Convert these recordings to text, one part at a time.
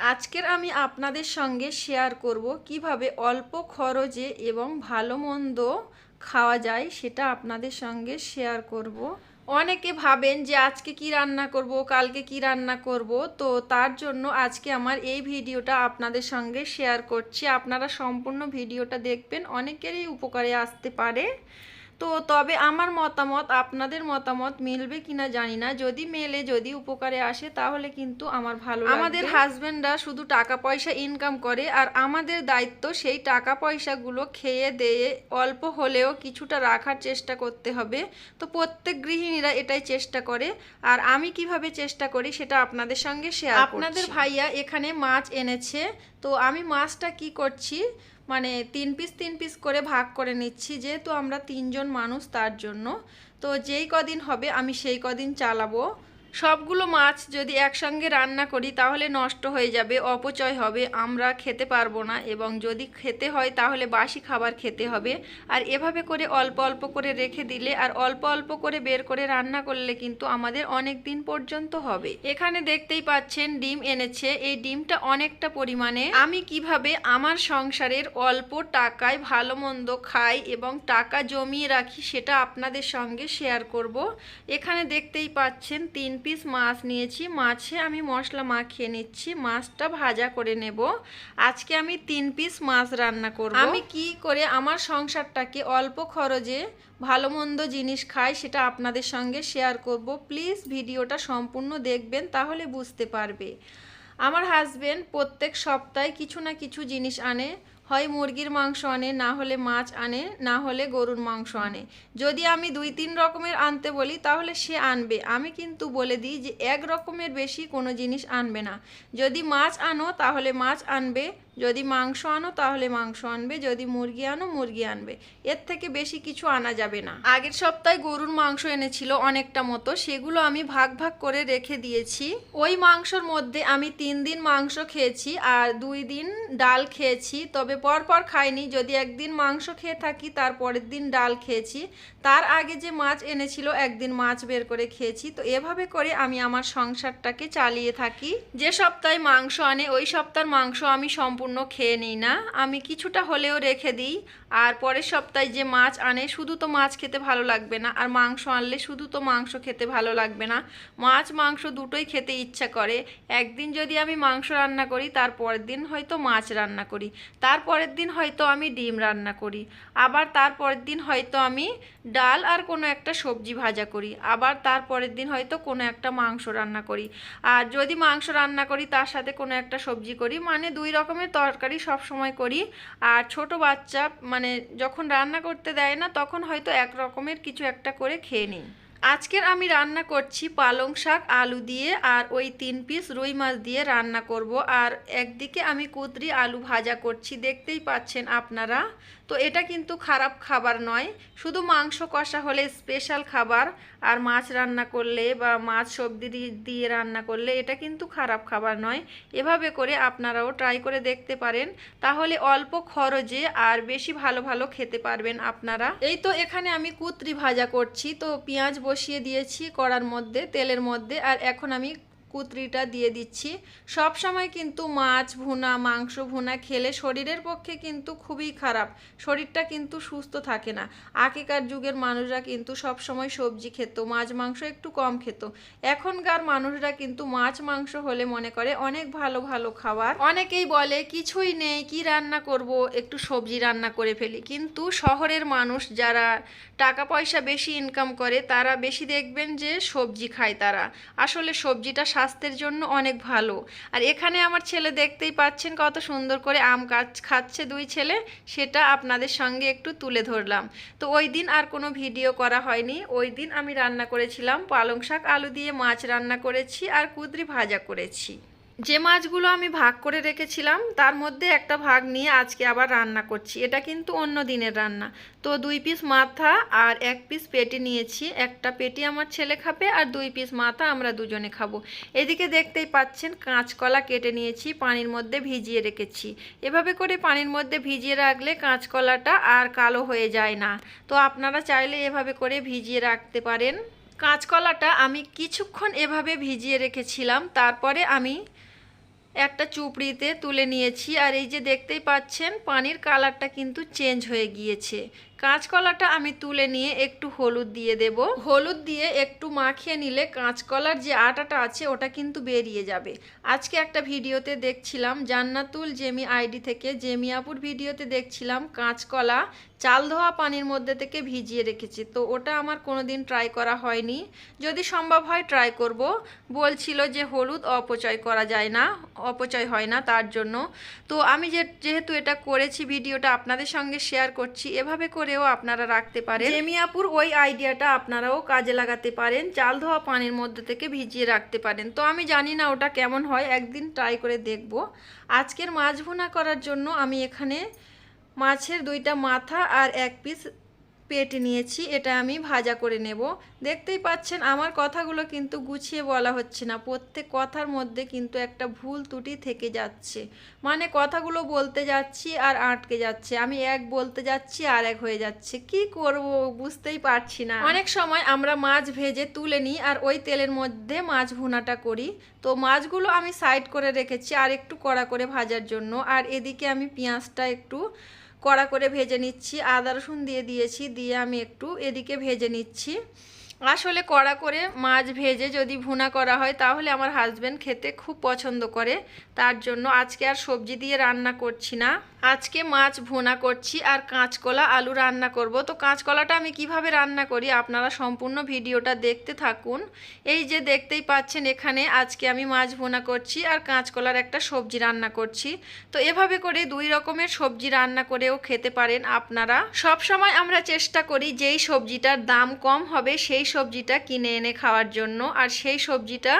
আজকের আমি আপনাদের সঙ্গে শেয়ার করব কীভাবে অল্প খরচে এবং ভালো মন্দ খাওয়া যায় সেটা আপনাদের সঙ্গে শেয়ার করব। অনেকে ভাবেন যে আজকে কি রান্না করব, কালকে কি রান্না করব, তো তার জন্য আজকে আমার এই ভিডিওটা আপনাদের সঙ্গে শেয়ার করছি। আপনারা সম্পূর্ণ ভিডিওটা দেখবেন, অনেকেরই উপকারে আসতে পারে। তো তবে আমার মতামত আপনাদের মতামত মিলবে কিনা জানি না। যদি মেলে যদি উপকারে আসে তাহলে কিন্তু আমার ভালো আমাদের হাজবেন্ডরা শুধু টাকা পয়সা ইনকাম করে আর আমাদের দায়িত্ব সেই টাকা পয়সাগুলো খেয়ে দিয়ে অল্প হলেও কিছুটা রাখার চেষ্টা করতে হবে। তো প্রত্যেক গৃহিণীরা এটাই চেষ্টা করে। আর আমি কীভাবে চেষ্টা করি সেটা আপনাদের সঙ্গে শেয়ার আপনাদের ভাইয়া এখানে মাছ এনেছে। তো আমি মাছটা কি করছি? মানে তিন পিস তিন পিস করে ভাগ করে নিচ্ছি, যেহেতু আমরা তিনজন মানুষ তার জন্য। তো যেই কদিন হবে আমি সেই কদিন চালাবো। সবগুলো মাছ যদি একসঙ্গে রান্না করি, তাহলে নষ্ট হয়ে যাবে, অপচয় হবে, আমরা খেতে পারব না এবং যদি খেতে হয়, তাহলে বাসি খাবার খেতে হবে। আর এভাবে করে অল্প অল্প করে রেখে দিলে আর অল্প অল্প করে বের করে রান্না করলে কিন্তু আমাদের অনেক দিন পর্যন্ত হবে। এখানে দেখতেই পাচ্ছেন, ডিম এনেছে। এই ডিমটা অনেকটা পরিমাণে। আমি কীভাবে আমার সংসারের অল্প টাকায় ভালো মন্দ খাই এবং টাকা জমিয়ে রাখি, সেটা আপনাদের সঙ্গে শেয়ার করব। এখানে দেখতেই পাচ্ছেন তিন পিস মাছ নিয়েছি, মাছে আমি মশলা মাখিয়ে নিচ্ছি, মাছটা ভাজা করে নেব। আজকে আমি তিন পিস মাছ রান্না করব। আমি কি করে আমার সংসারটাকে অল্প খরচে ভালো মন্দ জিনিস খাই সেটা আপনাদের সঙ্গে শেয়ার করব। প্লিজ ভিডিওটা সম্পূর্ণ দেখবেন, তাহলে বুঝতে পারবে। আমার হাজবেন্ড প্রত্যেক সপ্তাহে কিছু না কিছু জিনিস আনে হয় মুরগির মাংস আনে, না হলে মাছ আনে, না হলে গরুর মাংস আনে। যদি আমি দুই তিন রকমের আনতে বলি, তাহলে সে আনবে। আমি কিন্তু বলে দিই যে এক রকমের বেশি কোনো জিনিস আনবে না। যদি মাছ আনো, তাহলে মাছ আনবে। যদি মাংস আনো, তাহলে মাংস আনবে। যদি মুরগি আনো, মুরগি আনবে। এর থেকে বেশি কিছু আনা যাবে না। আগের সপ্তাহে গরুর মাংস এনেছিল অনেকটা মতো। সেগুলো আমি ভাগ ভাগ করে রেখে দিয়েছি। ওই মাংসর মধ্যে আমি তিন দিন মাংস খেয়েছি আর দুই দিন ডাল খেয়েছি। তবে পর পর খাইনি। যদি একদিন মাংস খেয়ে থাকি, তার পরের দিন ডাল খেয়েছি। তার আগে যে মাছ এনেছিল, একদিন মাছ বের করে খেয়েছি। তো এভাবে করে আমি আমার সংসারটাকে চালিয়ে থাকি। যে সপ্তাহে মাংস আনে, ওই সপ্তাহের মাংস আমি সম্পূর্ণ খেয়ে নিই না। আমি কিছুটা হলেও রেখে দিই। আর পরের সপ্তাহে যে মাছ আনে, শুধু তো মাছ খেতে ভালো লাগবে না। আর মাংস আনলে শুধু তো মাংস খেতে ভালো লাগবে না। মাছ, মাংস দুটোই খেতে ইচ্ছা করে। একদিন যদি আমি মাংস রান্না করি, তার পরের দিন হয়তো মাছ রান্না করি। তারপরের দিন হয়তো আমি ডিম রান্না করি। আবার তারপরের দিন হয়তো আমি ডাল আর কোনো একটা সবজি ভাজা করি। আবার তারপরের দিন হয়তো কোনো একটা মাংস রান্না করি। আর যদি মাংস রান্না করি, তার সাথে কোনো একটা সবজি করি মানে দুই রকমের তরকারি সব সময় করি। আর ছোট বাচ্চা মানে যখন রান্না করতে দেয় না, তখন হয়তো এক রকমের কিছু একটা করে খেয়ে নিই। আজকের আমি রান্না করছি পালং শাক, আলু দিয়ে, আর ওই তিন পিস রুই মাছ দিয়ে রান্না করব। আর একদিকে আমি কুদরি আলু ভাজা করছি, দেখতেই পাচ্ছেন আপনারা। তো এটা কিন্তু খারাপ খাবার নয়। শুধু মাংস কষা হলে স্পেশাল খাবার, আর মাছ রান্না করলে বা মাছ সবজি দিয়ে রান্না করলে এটা কিন্তু খারাপ খাবার নয়। এভাবে করে আপনারাও ট্রাই করে দেখতে পারেন। তাহলে অল্প খরচে আর বেশি ভালো ভালো খেতে পারবেন আপনারা। এই তো এখানে আমি কুত্রি ভাজা করছি। তো পেঁয়াজ বসিয়ে দিয়েছি কড়ার মধ্যে, তেলের মধ্যে, আর এখন আমি কুতরিটা দিয়ে দিচ্ছি। সব সময় কিন্তু মাছ ভুনা, মাংস ভুনা খেলে শরীরের পক্ষে কিন্তু খুবই খারাপ। শরীরটা কিন্তু সুস্থ থাকে না। আগেকার যুগের মানুষরা কিন্তু সব সময় সবজি খেত, মাছ, মাংস একটু কম খেত। এখনকার মানুষরা কিন্তু মাছ, মাংস হলে মনে করে অনেক ভালো ভালো খাবার। অনেকেই বলে, কিছুই নেই, কি রান্না করব? একটু সবজি রান্না করে ফেলি। কিন্তু শহরের মানুষ যারা টাকা পয়সা বেশি ইনকাম করে, তারা বেশি দেখবেন যে সবজি খায় তারা। আসলে সবজিটা স্বাস্থ্যের জন্য অনেক ভালো। আর এখানে আমার ছেলে দেখতেই পাচ্ছেন কত সুন্দর করে আম গাছ খাচ্ছে দুই ছেলে, সেটা আপনাদের সঙ্গে একটু তুলে ধরলাম। তো ওই দিন আর কোনো ভিডিও করা হয়নি। ওই দিন আমি রান্না করেছিলাম পালং শাক, আলু দিয়ে মাছ রান্না করেছি আর কুদরি ভাজা করেছি। যে মাছগুলো আমি ভাগ করে রেখেছিলাম, তার মধ্যে একটা ভাগ নিয়ে আজকে আবার রান্না করছি। এটা কিন্তু অন্য দিনের রান্না। তো দুই পিস মাথা আর এক পিস পেটি নিয়েছি। একটা পেটি আমার ছেলে খাবে আর দুই পিস মাথা আমরা দুজনে খাব। এদিকে দেখতেই পাচ্ছেন, কাঁচকলা কেটে নিয়েছি, পানির মধ্যে ভিজিয়ে রেখেছি। এভাবে করে পানির মধ্যে ভিজিয়ে রাখলে কাঁচকলাটা আর কালো হয়ে যায় না। তো আপনারা চাইলে এভাবে করে ভিজিয়ে রাখতে পারেন। কাঁচকলাটা আমি কিছুক্ষণ এভাবে ভিজিয়ে রেখেছিলাম। তারপরে আমি একটা চুপড়িতে তুলে নিয়েছি। আর এই যে দেখতেই পাচ্ছেন, পানির কালারটা কিন্তু চেঞ্জ হয়ে গিয়েছে। কাঁচকলাটা আমি তুলে নিয়ে একটু হলুদ দিয়ে দেব। হলুদ দিয়ে একটু মাখিয়ে নিলে কাঁচকলার যে আটাটা আছে ওটা কিন্তু বেরিয়ে যাবে। আজকে একটা ভিডিওতে দেখছিলাম জান্নাতুল জেমি আইডি থেকে জেমিয়াপুর ভিডিওতে দেখছিলাম কাঁচকলা চাল ধোয়া পানির মধ্যে থেকে ভিজিয়ে রেখেছি। তো ওটা আমার কোনো দিন ট্রাই করা হয়নি। যদি সম্ভব হয় ট্রাই করব। বলছিল যে হলুদ অপচয় করা যায় না, অপচয় হয় না তার জন্য। তো আমি যে, যেহেতু এটা করেছি, ভিডিওটা আপনাদের সঙ্গে শেয়ার করছি, এভাবে করেও আপনারা রাখতে পারেন। জেমিয়াপুর ওই আইডিয়াটা আপনারাও কাজে লাগাতে পারেন। চাল ধোয়া পানির মধ্যে থেকে ভিজিয়ে রাখতে পারেন। তো আমি জানি না ওটা কেমন হয়, একদিন ট্রাই করে দেখব। আজকের মাছ ভুনা করার জন্য আমি এখানে মাছের দুইটা মাথা আর এক পিস পেট নিয়েছি, এটা আমি ভাজা করে নেব। দেখতেই পাচ্ছেন, আমার কথাগুলো কিন্তু গুছিয়ে বলা হচ্ছে না। প্রত্যেক কথার মধ্যে কিন্তু একটা ভুল ত্রুটি থেকে যাচ্ছে। মানে কথাগুলো বলতে যাচ্ছি আর আটকে যাচ্ছে। আমি এক বলতে যাচ্ছি, আর এক হয়ে যাচ্ছে। কি করব বুঝতেই পারছি না। অনেক সময় আমরা মাছ ভেজে তুলে নিই আর ওই তেলের মধ্যে মাছ ভুনাটা করি। তো মাছগুলো আমি সাইড করে রেখেছি আর একটু কড়া করে ভাজার জন্য। আর এদিকে আমি পেঁয়াজটা একটু কড়া করে ভেজে নিচ্ছি। আদা রসুন দিয়ে দিয়েছি, দিয়ে আমি একটু এদিকে ভেজে নিচ্ছি। আসলে কড়া করে মাছ ভেজে যদি ভুনা করা হয়, তাহলে আমার হাজব্যান্ড খেতে খুব পছন্দ করে। তার জন্য আজকে আর সবজি দিয়ে রান্না করছি না। আজকে মাছ ভোনা করছি আর কাঁচকলা আলু রান্না করব। তো কাঁচকলাটা আমি কীভাবে রান্না করি আপনারা সম্পূর্ণ ভিডিওটা দেখতে থাকুন। এই যে দেখতেই পাচ্ছেন এখানে আজকে আমি মাছ ভুনা করছি আর কাঁচকলার একটা সবজি রান্না করছি। তো এভাবে করে দুই রকমের সবজি রান্না করেও খেতে পারেন আপনারা। সব সময় আমরা চেষ্টা করি যেই সবজিটার দাম কম হবে সেই সবজিটা কিনে এনে খাওয়ার জন্য। আর সেই সবজিটা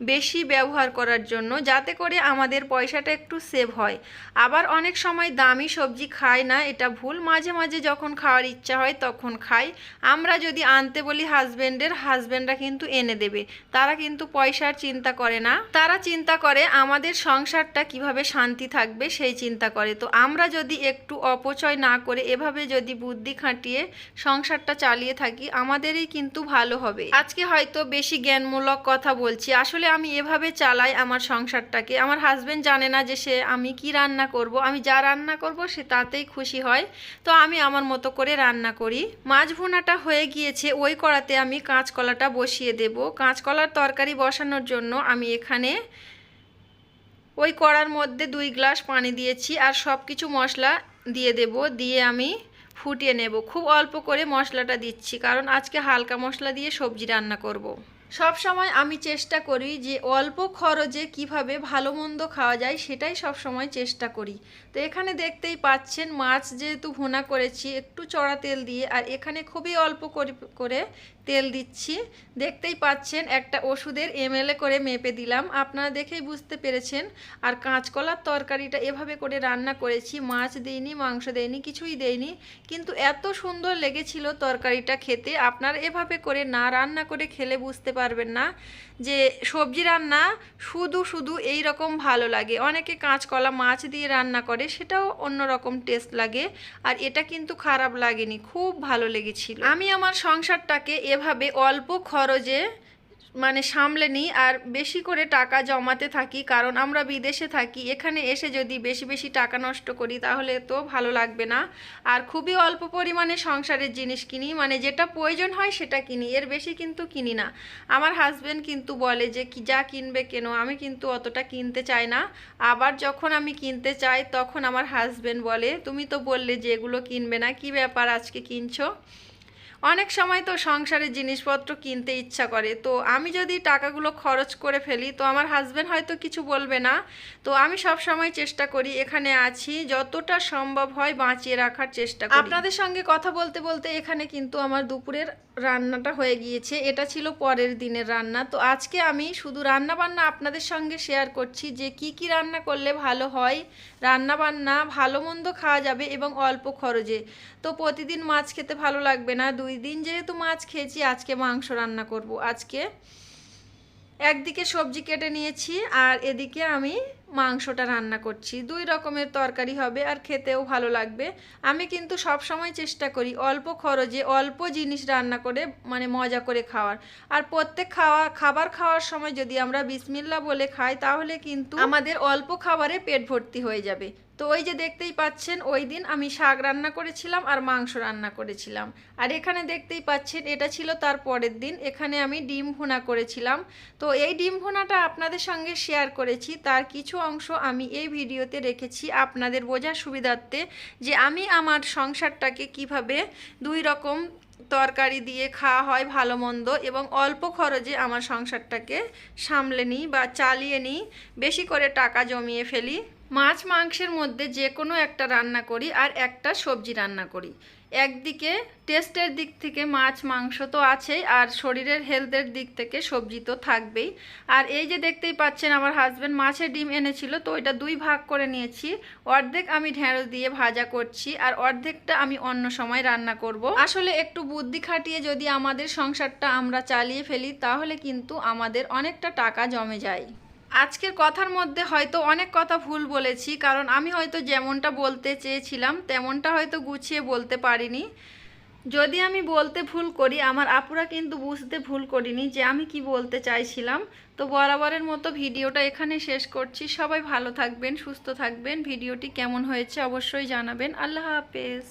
বেশি ব্যবহার করার জন্য, যাতে করে আমাদের পয়সাটা একটু সেভ হয়। আবার অনেক সময় দামি সবজি খাই না, এটা ভুল। মাঝে মাঝে যখন খাওয়ার ইচ্ছা হয় তখন খাই। আমরা যদি আনতে বলি হাজব্যান্ডের হাজব্যান্ডরা কিন্তু এনে দেবে। তারা কিন্তু পয়সার চিন্তা করে না। তারা চিন্তা করে আমাদের সংসারটা কীভাবে শান্তি থাকবে সেই চিন্তা করে। তো আমরা যদি একটু অপচয় না করে এভাবে যদি বুদ্ধি খাটিয়ে সংসারটা চালিয়ে থাকি, আমাদেরই কিন্তু ভালো হবে। আজকে হয়তো বেশি জ্ঞানমূলক কথা বলছি। আসলে আমি এভাবে চালাই আমার সংসারটাকে। আমার হাজব্যান্ড জানে না যে সে আমি কি রান্না করব। আমি যা রান্না করব সে তাতেই খুশি হয়। তো আমি আমার মতো করে রান্না করি। মাছ ভুনাটা হয়ে গিয়েছে, ওই কড়াতে আমি কাঁচকলাটা বসিয়ে দেব। কাঁচকলার তরকারি বসানোর জন্য আমি এখানে ওই কড়ার মধ্যে দুই গ্লাস পানি দিয়েছি আর সব কিছু মশলা দিয়ে দেব। দিয়ে আমি ফুটিয়ে নেব। খুব অল্প করে মশলাটা দিচ্ছি, কারণ আজকে হালকা মশলা দিয়ে সবজি রান্না করব। সব সময় আমি চেষ্টা করি যে অল্প খরচে কীভাবে ভালো মন্দ খাওয়া যায় সেটাই সব সময় চেষ্টা করি। তো এখানে দেখতেই পাচ্ছেন মাছ যেহেতু ভুনা করেছি, একটু চড়া তেল দিয়ে, আর এখানে খুবই অল্প করে তেল দিচ্ছি। দেখতেই পাচ্ছেন, একটা ওষুধের এমএলএ করে মেপে দিলাম। আপনারা দেখেই বুঝতে পেরেছেন। আর কাঁচকলার তরকারিটা এভাবে করে রান্না করেছি। মাছ দেইনি, মাংস দেয়নি কিছুই দেয়নি কিন্তু এত সুন্দর লেগেছিল তরকারিটা খেতে। আপনারা এভাবে করে না রান্না করে খেলে বুঝতে পারবেন না যে সবজি রান্না শুধু শুধু এই রকম ভালো লাগে। অনেকে কাঁচকলা মাছ দিয়ে রান্না করে, সেটাও অন্যরকম টেস্ট লাগে। আর এটা কিন্তু খারাপ লাগেনি, খুব ভালো লেগেছিল। আমি আমার সংসারটাকে এভাবে অল্প খরচে মানে সামলে নিই আর বেশি করে টাকা জমাতে থাকি, কারণ আমরা বিদেশে থাকি, এখানে এসে যদি বেশি বেশি টাকা নষ্ট করি তাহলে তো ভালো লাগবে না। আর খুবই অল্প পরিমাণে সংসারের জিনিস কিনি মানে যেটা প্রয়োজন হয় সেটা কিনি, এর বেশি কিন্তু কিনি না। আমার হাজব্যান্ড কিন্তু বলে যে, কি যা কিনবে কেন, আমি কিন্তু অতটা কিনতে চাই না। আবার যখন আমি কিনতে চাই, তখন আমার হাজব্যান্ড বলে, তুমি তো বললে যে এগুলো কিনবে না, কি ব্যাপার আজকে কিনছো? অনেক সময় তো সংসারের জিনিসপত্র কিনতে ইচ্ছা করে। তো আমি যদি টাকাগুলো খরচ করে ফেলি, তো আমার হাজব্যান্ড হয়তো কিছু বলবে না। তো আমি সব সময় চেষ্টা করি, এখানে আছি, যতটা সম্ভব হয় বাঁচিয়ে রাখার চেষ্টা আপনাদের সঙ্গে কথা বলতে বলতে এখানে কিন্তু আমার দুপুরের রান্নাটা হয়ে গিয়েছে। এটা ছিল পরের দিনের রান্না। তো আজকে আমি শুধু রান্না বান্না আপনাদের সঙ্গে শেয়ার করছি যে কি কি রান্না করলে ভালো হয়। রান্না বান্না ভালো মন্দ খাওয়া যাবে এবং অল্প খরচে। তো প্রতিদিন মাছ খেতে ভালো লাগবে না। দুই দিন যেহেতু মাছ খেয়েছি, আজকে মাংস রান্না করব। আজকে একদিকে সবজি কেটে নিয়েছি আর এদিকে আমি মাংসটা রান্না করছি। দুই রকমের তরকারি হবে আর খেতেও ভালো লাগবে। আমি কিন্তু সব সময় চেষ্টা করি অল্প খরচে অল্প জিনিস রান্না করে মানে মজা করে খাওয়ার। আর প্রত্যেক খাওয়া, খাবার খাওয়ার সময় যদি আমরা বিসমিল্লা বলে খাই, তাহলে কিন্তু আমাদের অল্প খাবারে পেট ভর্তি হয়ে যাবে। তো ওই যে দেখতেই পাচ্ছেন, ওই দিন আমি শাক রান্না করেছিলাম আর মাংস রান্না করেছিলাম। আর এখানে দেখতেই পাচ্ছেন, এটা ছিল তার পরের দিন। এখানে আমি ডিম ভুনা করেছিলাম। তো এই ডিম ভুনাটা আপনাদের সঙ্গে শেয়ার করেছি। তার কিছু অংশ আমি এই ভিডিওতে রেখেছি আপনাদের বোঝার সুবিধার্থে যে আমি আমার সংসারটাকে কীভাবে দুই রকম তরকারি দিয়ে খাওয়া হয় ভালো মন্দ এবং অল্প খরচে আমার সংসারটাকে সামলে নিই বা চালিয়ে নিই, বেশি করে টাকা জমিয়ে ফেলি। মাছ, মাংসের মধ্যে যে কোনো একটা রান্না করি আর একটা সবজি রান্না করি। একদিকে টেস্টের দিক থেকে মাছ, মাংস তো আছেই, আর শরীরের হেলথের দিক থেকে সবজি তো থাকবেই। আর এই যে দেখতেই পাচ্ছেন, আমার হাজব্যান্ড মাছের ডিম এনেছিল, তো ওইটা দুই ভাগ করে নিয়েছি। অর্ধেক আমি ঢেঁড়স দিয়ে ভাজা করছি, আর অর্ধেকটা আমি অন্য সময় রান্না করব। আসলে একটু বুদ্ধি খাটিয়ে যদি আমাদের সংসারটা আমরা চালিয়ে ফেলি, তাহলে কিন্তু আমাদের অনেকটা টাকা জমে যায়। আজকের কথার মধ্যে হয়তো অনেক কথা ভুল বলেছি, কারণ আমি হয়তো যেমনটা বলতে চেয়েছিলাম, তেমনটা হয়তো গুছিয়ে বলতে পারিনি। যদি আমি বলতে ভুল করি, আমার আপুরা কিন্তু বুঝতে ভুল করিনি যে আমি কি বলতে চাইছিলাম। তো বরাবরের মতো ভিডিওটা এখানে শেষ করছি। সবাই ভালো থাকবেন, সুস্থ থাকবেন। ভিডিওটি কেমন হয়েছে অবশ্যই জানাবেন। আল্লাহ হাফেজ।